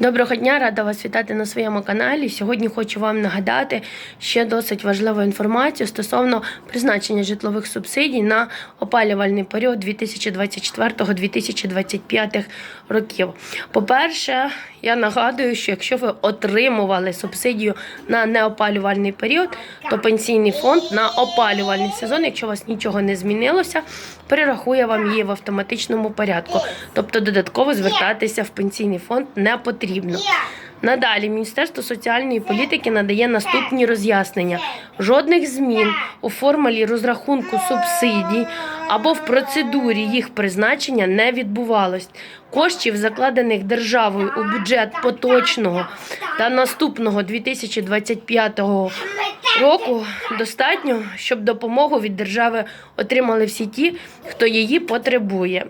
Доброго дня, рада вас вітати на своєму каналі. Сьогодні хочу вам нагадати ще досить важливу інформацію стосовно призначення житлових субсидій на опалювальний період 2024-2025 років. По-перше, я нагадую, що якщо ви отримували субсидію на неопалювальний період, то пенсійний фонд на опалювальний сезон, якщо у вас нічого не змінилося, перерахує вам її в автоматичному порядку. Тобто додатково звертатися в пенсійний фонд не потрібно. Надалі Міністерство соціальної політики надає наступні роз'яснення: жодних змін у формулі розрахунку субсидій або в процедурі їх призначення не відбувалось. Коштів, закладених державою у бюджет поточного та наступного 2025 року, достатньо, щоб допомогу від держави отримали всі ті, хто її потребує.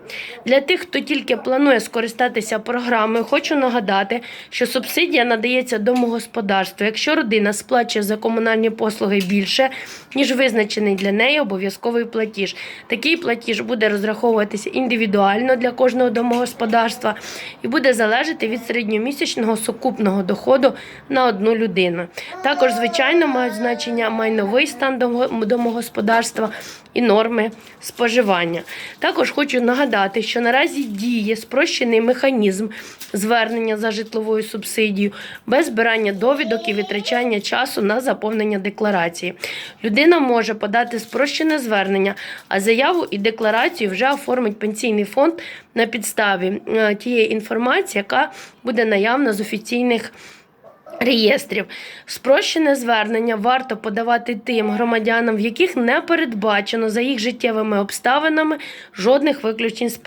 Для тих, хто тільки планує скористатися програмою, хочу нагадати, що субсидія надається домогосподарству, якщо родина сплачує за комунальні послуги більше, ніж визначений для неї обов'язковий платіж. Такий платіж буде розраховуватися індивідуально для кожного домогосподарства і буде залежати від середньомісячного сукупного доходу на одну людину. Також, звичайно, мають значення майновий стан домогосподарства і норми споживання. Також хочу нагадати, що наразі діє спрощений механізм звернення за житловою субсидією без збирання довідок і витрачання часу на заповнення декларації. Людина може подати спрощене звернення, а заяву і декларацію вже оформить пенсійний фонд на підставі е, тієї інформації, яка буде наявна з офіційних. Реєстрів спрощене звернення варто подавати тим громадянам, в яких не передбачено за їх життєвими обставинами жодних виключень з.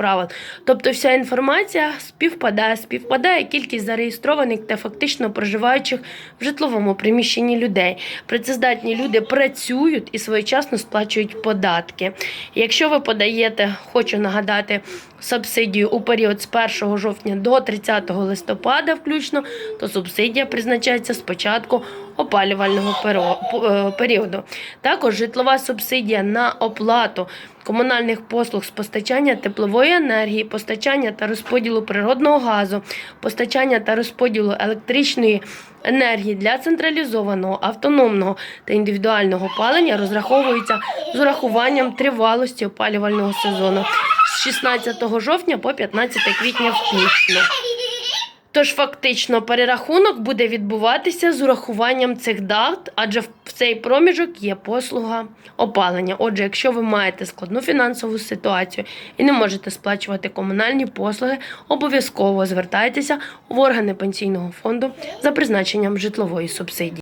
Тобто вся інформація співпадає, співпадає кількість зареєстрованих та фактично проживаючих в житловому приміщенні людей. Працездатні люди працюють і своєчасно сплачують податки. Якщо ви подаєте, хочу нагадати, субсидію у період з 1 жовтня до 30 листопада включно, то субсидія призначається з початку опалювального е, періоду. Також житлова субсидія на оплату комунальних послуг з постачання теплової енергії, постачання та розподілу природного газу, постачання та розподілу електричної енергії для централізованого, автономного та індивідуального опалення розраховується з урахуванням тривалості опалювального сезону з 16 жовтня по 15 квітня включно. Тож фактично перерахунок буде відбуватися з урахуванням цих дат, адже в цей проміжок є послуга опалення. Отже, якщо ви маєте складну фінансову ситуацію і не можете сплачувати комунальні послуги, обов'язково звертайтеся в органи пенсійного фонду за призначенням житлової субсидії.